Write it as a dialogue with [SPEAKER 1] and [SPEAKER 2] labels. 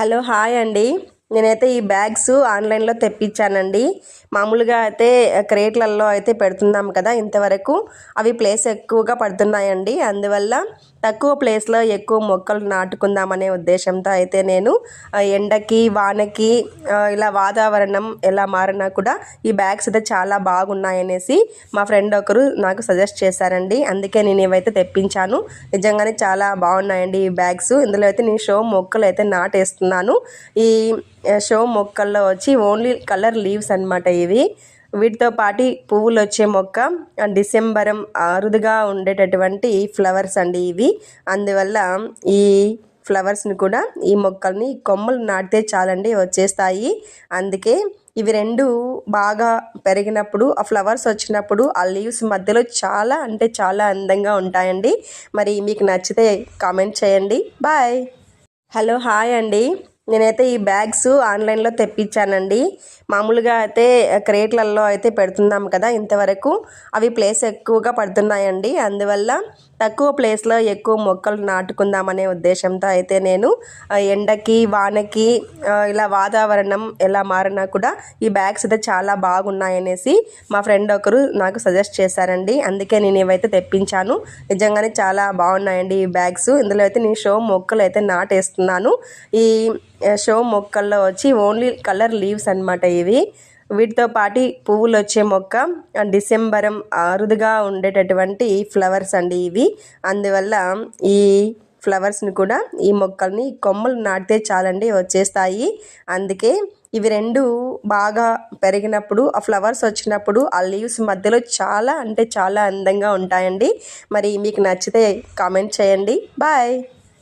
[SPEAKER 1] Hello hi అండి. నేనైతే ఈ బ్యాగ్స్ ఆన్లైన్లో తెప్పించానండి. మామూలుగా అయితే క్రేట్లలో అయితే పెడుతున్నాం కదా ఇంతవరకు. అవి ప్లేస్ ఎక్కువగా పడుతున్నాయండి. అందువల్ల తక్కువ ప్లేస్లో ఎక్కువ మొక్కలు నాటుకుందామనే ఉద్దేశంతో అయితే నేను ఎండకి వానకి ఇలా వాతావరణం ఎలా మారినా కూడా ఈ బ్యాగ్స్ అయితే చాలా బాగున్నాయనేసి మా ఫ్రెండ్ ఒకరు నాకు సజెస్ట్ చేశారండి. అందుకే నేను ఇవైతే తెప్పించాను. నిజంగానే చాలా బాగున్నాయండి ఈ బ్యాగ్స్. ఇందులో అయితే నేను షో మొక్కలు అయితే నాటేస్తున్నాను. ఈ షో మొక్కల్లో వచ్చి ఓన్లీ కలర్ లీవ్స్ అన్నమాట ఇవి. వీటితో పాటు పువ్వులు వచ్చే మొక్క డిసెంబరం అరుదుగా ఉండేటటువంటి ఫ్లవర్స్ అండి ఇవి. అందువల్ల ఈ ఫ్లవర్స్ని కూడా ఈ మొక్కల్ని కొమ్మలు నాటితే చాలండి వచ్చేస్తాయి. అందుకే ఇవి రెండు బాగా పెరిగినప్పుడు ఆ ఫ్లవర్స్ వచ్చినప్పుడు ఆ లీవ్స్ మధ్యలో చాలా అంటే చాలా అందంగా ఉంటాయండి. మరి మీకు నచ్చితే కామెంట్ చేయండి. బాయ్. హలో హాయ్ అండి. నేనైతే ఈ బ్యాగ్స్ ఆన్లైన్లో తెప్పించానండి. మామూలుగా అయితే క్రేట్లలో అయితే పెడుతున్నాం కదా ఇంతవరకు. అవి ప్లేస్ ఎక్కువగా పడుతున్నాయండి. అందువల్ల తక్కువ ప్లేస్లో ఎక్కువ మొక్కలు నాటుకుందామనే ఉద్దేశంతో అయితే నేను ఎండకి వానకి ఇలా వాతావరణం ఎలా మారినా కూడా ఈ బ్యాగ్స్ అయితే చాలా బాగున్నాయనేసి మా ఫ్రెండ్ ఒకరు నాకు సజెస్ట్ చేశారండి. అందుకే నేను ఇవైతే తెప్పించాను. నిజంగానే చాలా బాగున్నాయండి ఈ బ్యాగ్స్. ఇందులో అయితే నేను షో మొక్కలు అయితే నాటేస్తున్నాను. ఈ షో మొక్కల్లో వచ్చి ఓన్లీ కలర్ లీవ్స్ అన్నమాట ఇవి. వీటితో పాటు పువ్వులు వచ్చే మొక్క డిసెంబరం అరుదుగా ఉండేటటువంటి ఫ్లవర్స్ అండి ఇవి. అందువల్ల ఈ ఫ్లవర్స్ని కూడా ఈ మొక్కల్ని కొమ్మలు నాటితే చాలండి వచ్చేస్తాయి. అందుకే ఇవి రెండు బాగా పెరిగినప్పుడు ఆ ఫ్లవర్స్ వచ్చినప్పుడు ఆ లీవ్స్ మధ్యలో చాలా అంటే చాలా అందంగా ఉంటాయండి. మరి మీకు నచ్చితే కామెంట్ చేయండి. బాయ్!